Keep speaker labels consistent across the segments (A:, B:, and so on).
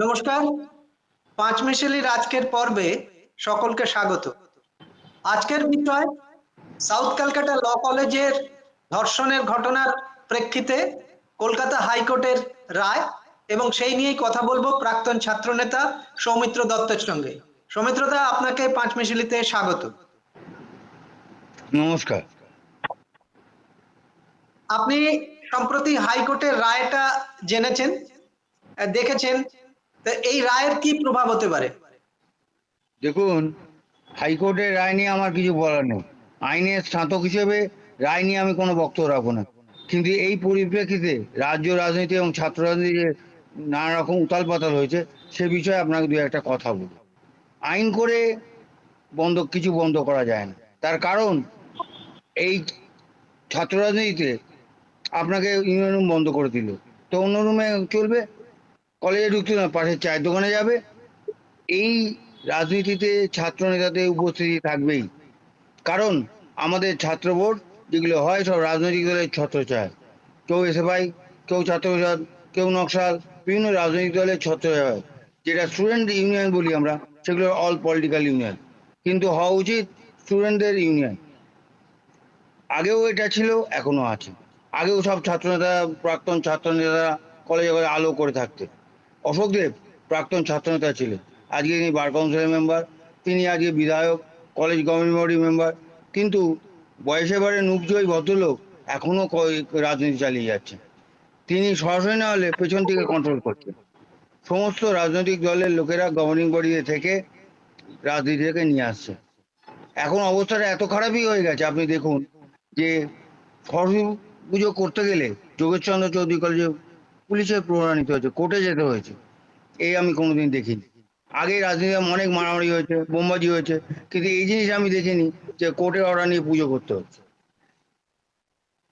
A: নমস্কার। পাঁচ মিশেলির আজকের পর্বে সকলকে স্বাগত। আজকের বিষয় সাউথ ক্যালকাটা ল কলেজের ধর্ষণের ঘটনার প্রেক্ষিতে কলকাতা হাইকোর্টের রায় এবং সেই নিয়েই কথা বলব প্রাক্তন ছাত্রনেতা সৌমিত্র দত্তের সঙ্গে। সৌমিত্র দা আপনাকে পাঁচ মিশেলিতে স্বাগত।
B: নমস্কার।
A: আপনি সম্প্রতি হাইকোর্টের রায়টা জেনেছেন দেখেছেন তা এই রায়ের কি প্রভাব হতে পারে?
B: দেখুন, হাইকোর্টের রায় নিয়ে আমার কিছু বলার নেই। আইনের স্নাতক হিসেবে রায় নিয়ে আমি কোনো বক্তব্য রাখব না। কিন্তু এই পরিপ্রেক্ষিতে রাজ্য রাজনীতি এবং ছাত্র রাজনীতিতে নানা রকম উতাল পাতাল হয়েছে, সে বিষয়ে আপনাকে দু একটা কথা বলব আইন করে বন্ধ, কিছু বন্ধ করা যায় না। তার কারণ, এই ছাত্র রাজনীতিতে আপনাকে ইউনিয়ন রুম বন্ধ করে দিল। তো অন্য রুমে চলবে? কলেজে ঢুকতে না পাশের চায়ের দোকানে যাবে। এই রাজনীতিতে ছাত্র নেতাদের উপস্থিতি থাকবেই। কারণ আমাদের ছাত্র ভোট যেগুলো হয় সব রাজনৈতিক দলের ছত্রছায়। কেউ এসএফআই, কেউ ছাত্র পরিষদ কেউ নকশাল, বিভিন্ন রাজনৈতিক দলের ছত্রছায়। যেটা স্টুডেন্ট ইউনিয়ন বলি আমরা, সেগুলো অল পলিটিক্যাল ইউনিয়ন কিন্তু হওয়া উচিত স্টুডেন্টদের ইউনিয়ন। আগেও এটা ছিল এখনও আছে। আগেও সব ছাত্রনেতা প্রাক্তন ছাত্রনেতারা কলেজে করে আলো করে থাকতেন। অশোক দেব, প্রাক্তন ছাত্রনেতা ছিলেন। আজকে তিনি বার কাউন্সিলের মেম্বার, তিনি আজকে বিধায়ক, কলেজ গভর্নিং বডি মেম্বার। কিন্তু বয়সে বারে নুবজয়ী ভদ্রলোক এখনও ক- রাজনীতি চালিয়ে যাচ্ছে তিনি সরাসরি না হলে পেছন থেকে কন্ট্রোল করছেন সমস্ত রাজনৈতিক দলের লোকেরা গভর্নিং বডিতে থেকে রাজনীতি থেকে নিয়ে আসছে এখন অবস্থাটা এত খারাপই হয়ে গেছে, আপনি দেখুন যে সরস্বতী পুজো করতে গেলে যোগেশচন্দ্র চৌধুরী কলেজে পুলিশের প্রণানিত হয়েছে কোর্টে যেতে হয়েছে। এই আমি কোনোদিন দেখিনি। আগে রাজনীতি অনেক মারামারি হয়েছে বোমবাজি হয়েছে কিন্তু এই জিনিস আমি দেখিনি যে কোর্টের অর্ডার নিয়ে পুজো করতে হচ্ছে।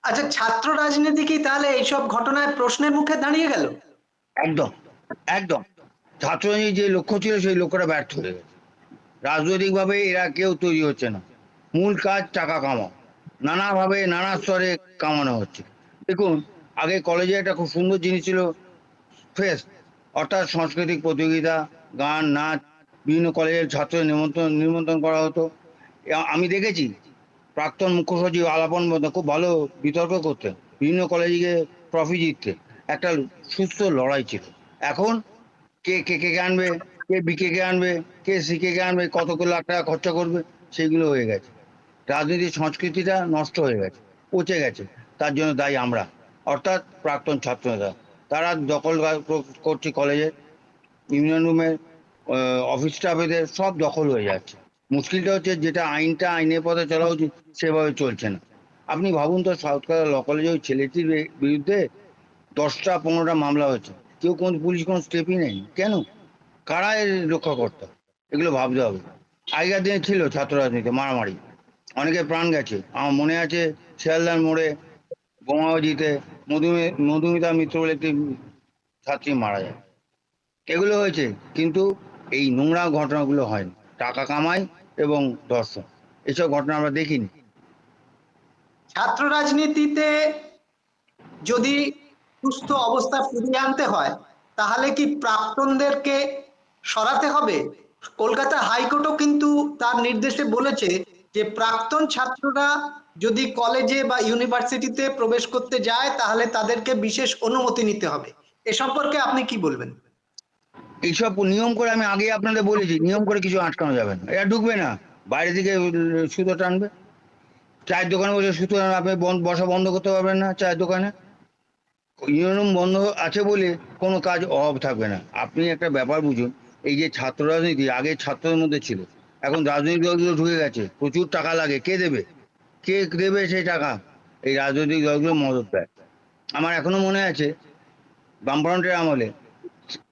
A: আচ্ছা ছাত্র রাজনীতি কি তাহলে এইসব ঘটনায় প্রশ্নের মুখে দাঁড়িয়ে গেল?
B: একদম একদম। ছাত্ররাজনীতির যে লক্ষ্য ছিল সেই লক্ষ্যটা ব্যর্থ হয়ে গেছে। রাজনৈতিকভাবে এরা কেউ তৈরি হচ্ছে না। মূল কাজ টাকা কামাও নানাভাবে নানা স্তরে কামানো হচ্ছে। দেখুন আগে কলেজে একটা খুব সুন্দর জিনিস ছিল। ফেস্ট, অর্থাৎ সাংস্কৃতিক প্রতিযোগিতা, গান, নাচ, বিভিন্ন কলেজের ছাত্র নিমন্ত্রণ নিমন্ত্রণ করা হতো। আমি দেখেছি, প্রাক্তন মুখ্য সচিব আলাপন খুব ভালো বিতর্ক করতেন, বিভিন্ন কলেজে গিয়ে ট্রফি জিততে। একটা সুস্থ লড়াই ছিল। এখন, কে কে কে আনবে, কে বিকে কে আনবে, কে সিকে কে আনবে, কত লাখ টাকা খরচা করবে, সেগুলো হয়ে গেছে। রাজনীতির সংস্কৃতিটা নষ্ট হয়ে গেছে, পচে গেছে, তার জন্য দায়ী আমরা। অর্থাৎ প্রাক্তন ছাত্রনেতা। তারা দখল কর- করছে কলেজে, ইউনিয়ন রুমের অফিস স্টাফেদের সব দখল হয়ে যাচ্ছে। মুশকিলটা হচ্ছে যেটা আইনটা আইনের পথে চলা উচিত, সেভাবে চলছে না। আপনি ভাবুন তো, সাউথ কেরালা ল কলেজে ওই ছেলেটির বিরুদ্ধে দশটা পনেরোটা মামলা হয়েছে। কেউ কোন পুলিশ কোনো স্টেপই নেই কেন? কারা এর রক্ষা করতে এগুলো ভাবতে হবে। আগেকার দিনে ছিল ছাত্র রাজনীতি, মারামারি। অনেকে প্রাণ গেছে। আমার মনে আছে শিয়ালদার মোড়ে বোমাবাজিতে মধুমিতা মিত্র বলে একটি ছাত্রী মারা যায়। এগুলো হয়েছে, কিন্তু এই নোংরা ঘটনাগুলো হয়নি টাকা কামাই এবং দর্শন এসব ঘটনা আমরা দেখিনি।
A: ছাত্র রাজনীতিতে যদি সুস্থ অবস্থা ফিরিয়ে আনতে হয়, তাহলে কি প্রাক্তনদেরকে সরাতে হবে? কলকাতা হাইকোর্টও কিন্তু তার নির্দেশে বলেছে যে, প্রাক্তন ছাত্ররা যদি কলেজে বা ইউনিভার্সিটিতে প্রবেশ করতে যায়, তাহলে তাদেরকে বিশেষ অনুমতি নিতে হবে। এ সম্পর্কে আপনি কি বলবেন?
B: এইসব নিয়ম করে আমি আগে আপনাদের বলেছি, নিয়ম করে কিছু আটকানো যাবে না। এরা ঢুকবে না, বাইরে থেকে সুতো টানবে। চায়ের দোকানে বসে সুতো আপনি বসা বন্ধ করতে পারবেন না চায়ের দোকানে। ইউনিয়ন বন্ধ আছে বলে কোনো কাজ অভাব থাকবে না। আপনি একটা ব্যাপার বুঝুন, এই যে ছাত্র রাজনীতি আগে ছাত্রদের মধ্যে ছিল, এখন রাজনৈতিক দলগুলো ঢুকে গেছে, প্রচুর টাকা লাগে, কে দেবে? কে দেবে সেই টাকা? এই রাজনৈতিক দলগুলো মদত দেয়। আমার এখনও মনে আছে, বামফ্রন্টের আমলে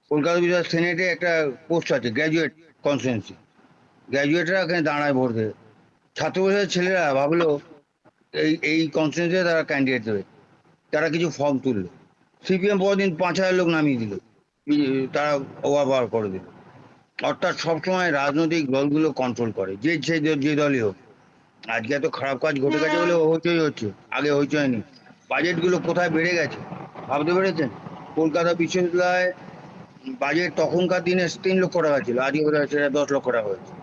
B: কলকাতা বিধান সেনেটে একটা পোস্ট আছে, গ্র্যাজুয়েট কনস্টিটুয়েন্সি। গ্র্যাজুয়েটরা এখানে দাঁড়ায় ভোট দেবে ছাত্র ছেলেরা ভাবলো, এই এই কনস্টিটুয়েন্সিতে তারা ক্যান্ডিডেট দেবে। তারা কিছু ফর্ম তুললো। সিপিএম পরদিন পাঁচ হাজার লোক নামিয়ে দিল। তারা ওভার করে দিল। অর্থাৎ সবসময় রাজনৈতিক দলগুলো কন্ট্রোল করে যে যে দলই হোক। আজকে এত খারাপ কাজ ঘটে গেছে বলে হইচই হচ্ছে, আগে হইচই হয়নি বাজেটগুলো কোথায় বেড়ে গেছে, ভাবতে পেরেছেন? কলকাতা বিশ্ববিদ্যালয় বাজেট তখনকার দিনে তিন লক্ষ টাকা ছিল, আজকে বোধহয় সেটা দশ লক্ষ টাকা হয়েছে।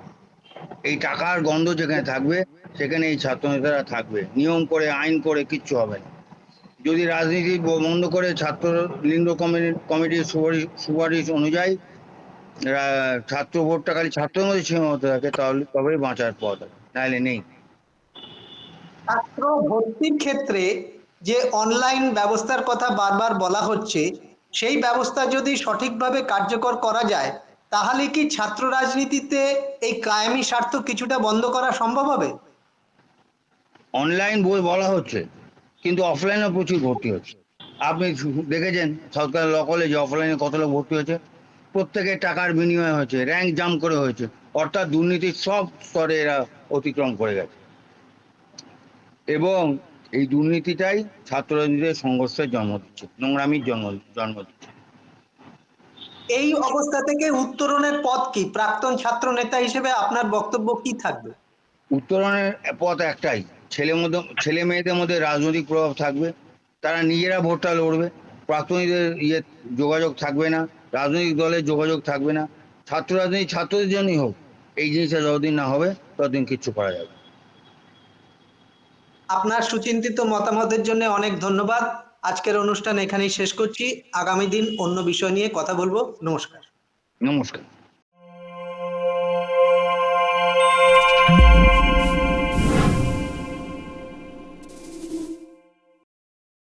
B: এই টাকার গন্ধ যেখানে থাকবে, সেখানে এই ছাত্র নেতারা থাকবে। নিয়ম করে, আইন করে কিচ্ছু হবে না। যদি রাজনীতি বন্ধ করে ছাত্র লিঙ্গ কমিটি- কমিটির সুপারিশ সুপারিশ অনুযায়ী ছাত্র ভোটটা খালি ছাত্রের মধ্যে সীমাবদ্ধ থাকে, তাহলে তবেই বাঁচার পথ নাহলে নেই।
A: ছাত্র ভর্তির ক্ষেত্রে যে অনলাইন ব্যবস্থার কথা বারবার বলা হচ্ছে, সেই ব্যবস্থা যদি সঠিকভাবে কার্যকর করা যায়, তাহলে কি ছাত্র রাজনীতিতে এই কায়েমি স্বার্থ কিছুটা বন্ধ করা সম্ভব হবে?
B: অনলাইন বই বলা হচ্ছে, কিন্তু অফলাইনে প্রচুর ভর্তি হচ্ছে। আপনি দেখেছেন সরকার ল কলেজে অফলাইনে কত লোক ভর্তি হয়েছে? প্রত্যেকের টাকার বিনিময় হয়েছে র্যাঙ্ক জাম করে হয়েছে, অর্থাৎ দুর্নীতির সব স্তরে এরা অতিক্রম করে গেছে। এবং এই দুর্নীতিটাই ছাত্র রাজনীতির সংঘর্ষের জন্ম দিচ্ছে নোংরামির জন্ম জন্ম দিচ্ছে।
A: এই অবস্থা থেকে উত্তরণের পথ কি? প্রাক্তন ছাত্র নেতা হিসেবে আপনার বক্তব্য কি থাকবে?
B: উত্তরণের পথ একটাই ছেলে মধ্যে ছেলে মেয়েদের মধ্যে রাজনৈতিক প্রভাব থাকবে তারা নিজেরা ভোটটা লড়বে প্রাক্তনীদের ইয়ে যোগাযোগ থাকবে না রাজনৈতিক দলের যোগাযোগ থাকবে না ছাত্র রাজনীতি ছাত্রদের জন্যই হোক এই জিনিসটা যতদিন না হবে ততদিন কিচ্ছু করা যাবে।
A: আপনার সুচিন্তিত মতামতের জন্য অনেক ধন্যবাদ। আজকের অনুষ্ঠান এখানেই শেষ করছি। আগামী দিন অন্য বিষয় নিয়ে কথা বলব। নমস্কার।
B: নমস্কার।